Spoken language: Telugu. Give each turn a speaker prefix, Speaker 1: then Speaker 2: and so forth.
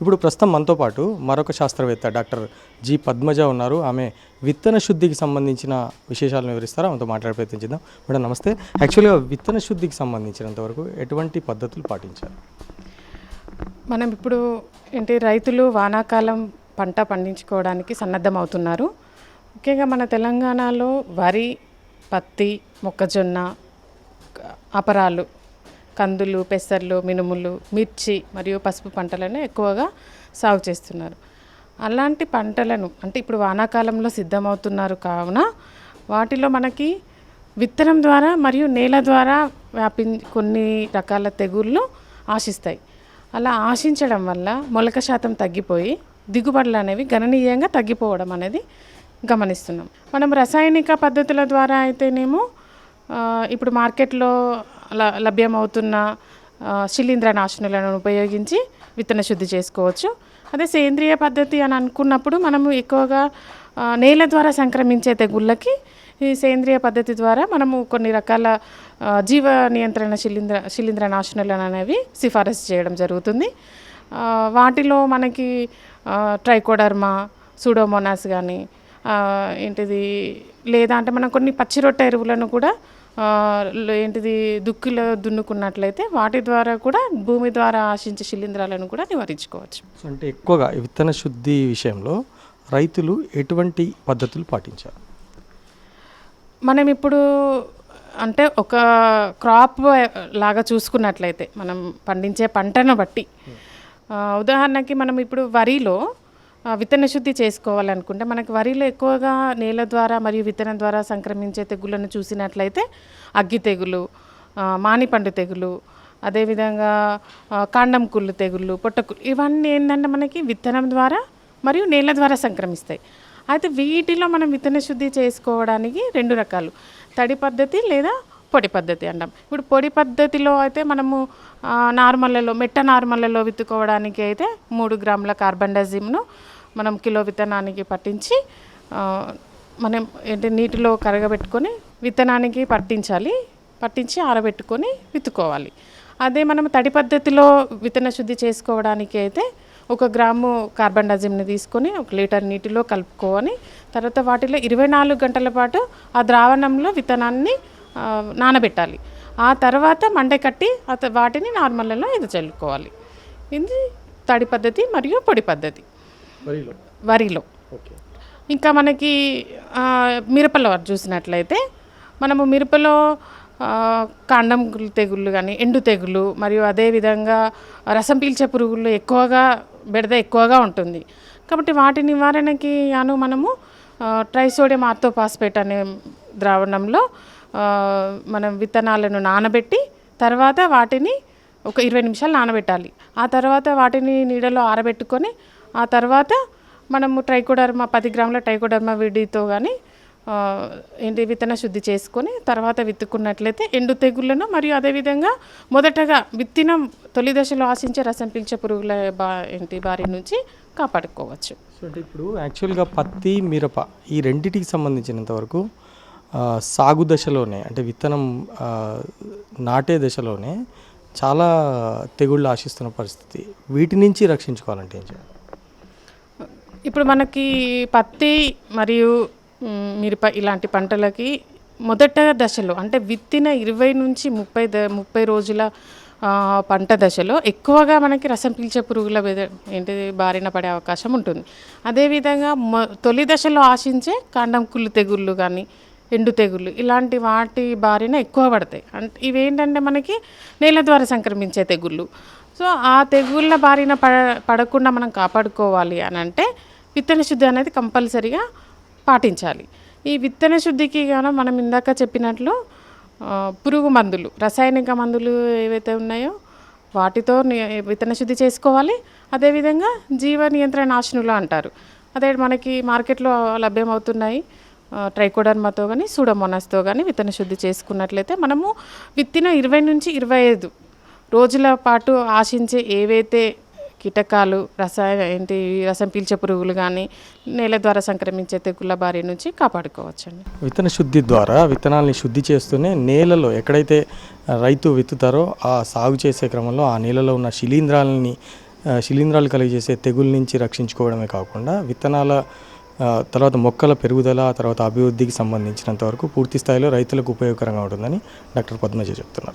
Speaker 1: ఇప్పుడు ప్రస్తుతం మనతో పాటు మరొక శాస్త్రవేత్త డాక్టర్ జి పద్మజ ఉన్నారు. ఆమె విత్తన శుద్ధికి సంబంధించిన విశేషాలను వివరిస్తారు? ఆమెతో మాట్లాడే ప్రయత్నం చేద్దాం. మేడం నమస్తే. యాక్చువల్గా విత్తన శుద్ధికి సంబంధించినంతవరకు ఎటువంటి పద్ధతులు పాటించాలి
Speaker 2: మనం ఇప్పుడు ఏంటి రైతులు వానాకాలం పంట పండించుకోవడానికి సన్నద్ధమవుతున్నారు. ముఖ్యంగా మన తెలంగాణలో వరి పత్తి మొక్కజొన్న అపరాలు కందులు పెసర్లు మినుములు మిర్చి మరియు పసుపు పంటలను ఎక్కువగా సాగు చేస్తున్నారు. అలాంటి పంటలను అంటే ఇప్పుడు వానాకాలంలో సిద్ధమవుతున్నారు కావున వాటిలో మనకి విత్తనం ద్వారా మరియు నేల ద్వారా వ్యాపి కొన్ని రకాల తెగుళ్ళు ఆశిస్తాయి. అలా ఆశించడం వల్ల మొలక శాతం తగ్గిపోయి దిగుబడులు అనేవి గణనీయంగా తగ్గిపోవడం అనేది గమనిస్తున్నాం. మనం రసాయనిక పద్ధతుల ద్వారా అయితేనేమో ఇప్పుడు మార్కెట్లో లభ్యమవుతున్న శిలీంద్రనాశనులను శిలీంద్ర నాశనులను ఉపయోగించి విత్తన శుద్ధి చేసుకోవచ్చు. అదే సేంద్రియ పద్ధతి అని అనుకున్నప్పుడు మనము ఎక్కువగా నేల ద్వారా సంక్రమించే తెగుళ్ళకి ఈ సేంద్రియ పద్ధతి ద్వారా మనము కొన్ని రకాల జీవ నియంత్రణ శిలీంద్ర శిలీంద్రనాశనులను అనేవి సిఫారసు చేయడం జరుగుతుంది. వాటిలో మనకి ట్రైకోడర్మా సూడోమోనాస్ కానీ ఏంటిది లేదా అంటే మనం కొన్ని పచ్చి రొట్టె ఎరువులను కూడా ఏంటిది దుక్కిలో దున్నుకున్నట్లయితే వాటి ద్వారా కూడా భూమి ద్వారా ఆశించే శిలీంధ్రాలను కూడా నివారించుకోవచ్చు.
Speaker 1: అంటే ఎక్కువగా విత్తన శుద్ధి విషయంలో రైతులు ఎటువంటి పద్ధతులు పాటించాలి
Speaker 2: మనం ఇప్పుడు అంటే ఒక క్రాప్ లాగా చూసుకున్నట్లయితే మనం పండించే పంటను బట్టి. ఉదాహరణకి మనం ఇప్పుడు వరిలో విత్తన శుద్ధి చేసుకోవాలనుకుంటే మనకి వరిలో ఎక్కువగా నేల ద్వారా మరియు విత్తనం ద్వారా సంక్రమించే తెగుళ్ళను చూసినట్లయితే అగ్గి తెగులు మానిపండు తెగులు అదేవిధంగా కాండం కుళ్ళు తెగుళ్ళు పొట్టకుళ్ళు ఇవన్నీ ఏంటంటే మనకి విత్తనం ద్వారా మరియు నేల ద్వారా సంక్రమిస్తాయి. అయితే వీటిలో మనం విత్తన శుద్ధి చేసుకోవడానికి రెండు రకాలు. తడి పద్ధతి లేదా పొడి పద్ధతి అంటాం. ఇప్పుడు పొడి పద్ధతిలో అయితే మనము నార్మల్లలో మెట్ట నార్మల్లలో విత్తుకోవడానికి అయితే మూడు గ్రాముల కార్బన్ డైజిమ్ను మనం కిలో విత్తనానికి పట్టించి మనం ఏంటి నీటిలో కరగబెట్టుకొని విత్తనానికి పట్టించాలి. పట్టించి ఆరబెట్టుకొని విత్తుకోవాలి. అదే మనం తడి పద్ధతిలో విత్తన శుద్ధి చేసుకోవడానికి అయితే ఒక గ్రాము కార్బన్ డైజిమ్ని తీసుకొని ఒక లీటర్ నీటిలో కలుపుకొని తర్వాత వాటిలో ఇరవై నాలుగు గంటల పాటు ఆ ద్రావణంలో విత్తనాన్ని నానబెట్టాలి. ఆ తర్వాత మండే కట్టి వాటిని నార్మల్లో ఇది చల్లుకోవాలి. ఇది తడి పద్ధతి మరియు పొడి పద్ధతి.
Speaker 1: వరిలో?
Speaker 2: ఇంకా మనకి మిరపలో చూసినట్లయితే మనము మిరపలో కాండం తెగుళ్ళు కానీ ఎండు తెగులు మరియు అదేవిధంగా రసం పీల్చే పురుగులు ఎక్కువగా బెడద ఎక్కువగా ఉంటుంది. కాబట్టి వాటి నివారణకి గాను మనము ట్రైసోడియం ఆర్థోపాస్పేట్ అనే ద్రావణంలో మనం విత్తనాలను నానబెట్టి తర్వాత వాటిని ఒక ఇరవై నిమిషాలు నానబెట్టాలి. ఆ తర్వాత వాటిని నీడలో ఆరబెట్టుకొని ఆ తర్వాత మనము ట్రైకోడర్మా పది గ్రాముల ట్రైకోడర్మా విడితో కానీ ఏంటి విత్తన శుద్ధి చేసుకొని తర్వాత విత్తుకున్నట్లయితే ఎండు తెగుళ్ళను మరియు అదేవిధంగా మొదటగా విత్తిన తొలి దశలో ఆశించే రసం పీల్చే పురుగుల బా ఏంటి బారి నుంచి కాపాడుకోవచ్చు.
Speaker 1: సో అంటే ఇప్పుడు యాక్చువల్గా పత్తి మిరప ఈ రెండింటికి సంబంధించినంత వరకు సాగు దశలోనే అంటే విత్తనం నాటే దశలోనే చాలా తెగుళ్ళు ఆశిస్తున్న పరిస్థితి. వీటి నుంచి రక్షించుకోవాలంటే ఏం చేయాలి?
Speaker 2: ఇప్పుడు మనకి పత్తి మరియు మిరప ఇలాంటి పంటలకి మొదట దశలో అంటే విత్తిన ఇరవై నుంచి ముప్పై ద ముప్పై రోజుల పంట దశలో ఎక్కువగా మనకి రసం పీల్చే పురుగుల బెద- ఏంటిది బారిన పడే అవకాశం ఉంటుంది. అదేవిధంగా మొ తొలి దశలో ఆశించే కాండం కుళ్ళు తెగుళ్ళు కానీ ఎండు తెగుళ్ళు ఇలాంటి వాటి బారిన ఎక్కువ పడతాయి. అంటే ఇవేంటంటే మనకి నేల ద్వారా సంక్రమించే తెగుళ్ళు. సో ఆ తెగుళ్ళ బారిన పడ పడకుండా మనం కాపాడుకోవాలి అని అంటే విత్తన శుద్ధి అనేది కంపల్సరిగా పాటించాలి. ఈ విత్తన శుద్ధికి గాను మనం ఇందాక చెప్పినట్లు పురుగు మందులు రసాయనిక మందులు ఏవైతే ఉన్నాయో వాటితో విత్తన శుద్ధి చేసుకోవాలి. అదేవిధంగా జీవ నియంత్రణ నాశనులు అంటారు. అదే మనకి మార్కెట్లో లభ్యమవుతున్నాయి ఆ, ట్రైకోడర్మాతో కానీ సూడోమోనాస్తో కానీ విత్తన శుద్ధి చేసుకున్నట్లయితే మనము విత్తిన ఇరవై నుంచి ఇరవై ఐదు రోజుల పాటు ఆశించే ఏవైతే కీటకాలు రసాయన ఏంటి రసం పీల్చే పురుగులు కానీ నేల ద్వారా సంక్రమించే తెగుళ్ళ బారి నుంచి కాపాడుకోవచ్చండి.
Speaker 1: విత్తన శుద్ధి ద్వారా విత్తనాల్ని శుద్ధి చేస్తూనే నేలలో ఎక్కడైతే రైతు విత్తుతారో ఆ సాగు చేసే క్రమంలో ఆ నేలలో ఉన్న శిలీంధ్రాలని శిలీంధ్రాలు కలిగజేసే తెగుళ్ళ నుంచి రక్షించుకోవడమే కాకుండా విత్తనాల తర్వాత మొక్కల పెరుగుదల తర్వాత అభివృద్ధికి సంబంధించినంత వరకు పూర్తి స్థాయిలో రైతులకు ఉపయోగకరంగా ఉంటుందని డాక్టర్ పద్మజ చెప్తున్నారు.